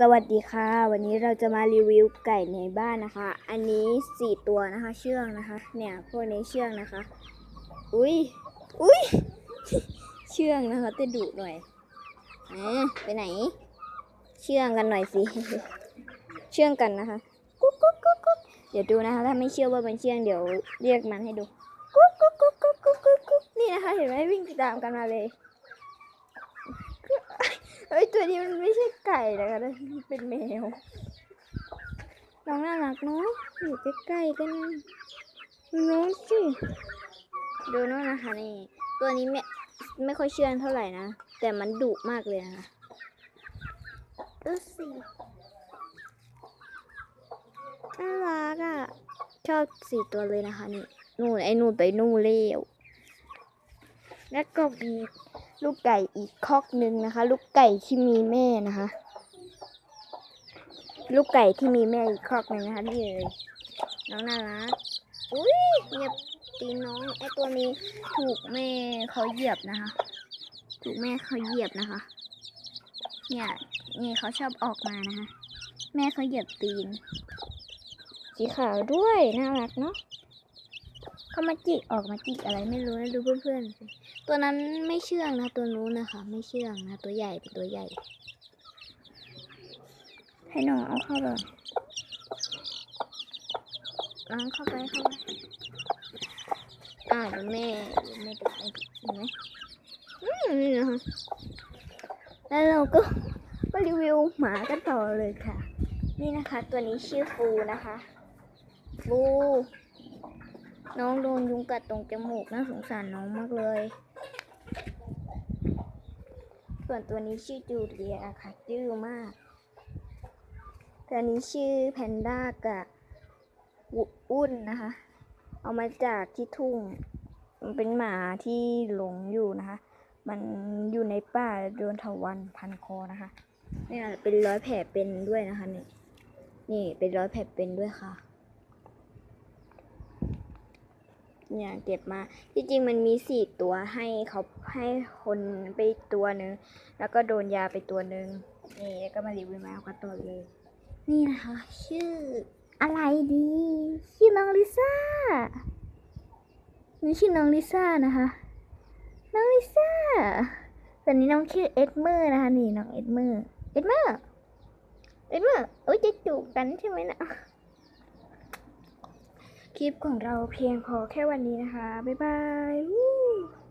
สวัสดีค่ะ วันนี้เราจะมารีวิวไก่ในบ้านนะคะ อันนี้สี่ตัวนะคะ เชื่องนะคะ เนี่ยพวกนี้เชื่องนะคะ อุ้ยอุ้ยเชื่องนะคะแต่ดุหน่อยอไปไหน เชื่องกันหน่อยสิ เชื่องกันนะคะ กุ๊กกุ๊กกุ๊กกุ๊กเดี๋ยวดูนะคะ ถ้าไม่เชื่อว่ามันเชื่องเดี๋ยวเรียกมันให้ดูกุ๊กกุ๊กกุ๊กกุ๊กกุ๊กกุ๊กกุ๊กนี่นะคะ เห็นไหมวิ่งตามกันมาเลย เฮ้ยตัวนี้มันไม่ใช่ไก่นะคะมันเป็นแมว น้องน่ารักเนาะอยู่ใกล้ๆกันน้องสิ ดูน้องนะคะนี่ ตัวนี้ไม่ไม่ค่อยเชื่องเท่าไหร่นะ แต่มันดุมากเลยนะคะดูสิน่ารักอะ ชอบสี่ตัวเลยนะคะนี่ นู่นไอ้นู่นไปนู่นเร็วแล้วก็มี ลูกไก่อีกคอกหนึ่งนะคะ ลูกไก่ที่มีแม่นะคะ ลูกไก่ที่มีแม่อีกคอกหนึ่งนะคะนี่เลยน้องน่ารักอุ้ยเหยียบตีน้องไอตัวนี้ถูกแม่เขาเหยียบนะคะ ถูกแม่เขาเหยียบนะคะ เนี่ยนี่เขาชอบออกมานะคะ แม่เขาเหยียบตีน สีขาวด้วยน่ารักเนาะ เขามาจิกออกมาจิกอะไรไม่รู้นะดูเพื่อนๆ ตัวนั้นไม่เชื่องนะตัวนู้นนะคะ ไม่เชื่องนะ ตัวใหญ่เป็นตัวใหญ่ ให้น้องเอาเข้าไปน้องเข้าไปเข้าไปอ่าดี๋ยวแม่เดี๋ยวแม่จะไปเห็นไหมอืมนี่นะคะแล้วเราก็มารีวิวหมากันต่อเลยค่ะ นี่นะคะ ตัวนี้ชื่อฟูนะคะ ฟู น้องโดนยุงกัดตรงจมูกน่าสงสารน้องมากเลย ส่วนตัวนี้ชื่อจูเลียค่ะดื้อมากตัวนี้ชื่อแพนด้ากับวุอุ้นนะคะ เอามาจากที่ทุ่ง มันเป็นหมาที่หลงอยู่นะคะ มันอยู่ในป่าโดนถาวันพันคอนะคะเนี่นะเป็นร้อยแผลเป็นด้วยนะคะนี่นี่เป็นร้อยแผลเป็นด้วยค่ะ เนี่ยเก็บมาที่จริงมันมีสี่ตัวให้เขาให้คนไปตัวหนึ่งแล้วก็โดนยาไปตัวหนึ่งนี่แล้วก็มารีวิวแมวกันตัวเลย นี่นะคะ ชื่ออะไรดีชื่อน้องลิซ่านี่ชื่อน้องลิซ่านะคะน้องลิซ่าตอนนี้น้องชื่อเอ็ดเมอร์นะคะนี่น้องเอ็ดเมอร์เอ็ดเมอร์เอ็ดเมอร์โอ้ยจะจูบกันใช่ไหมนะ คลิปของเราเพียงพอแค่วันนี้นะคะ บ๊ายบาย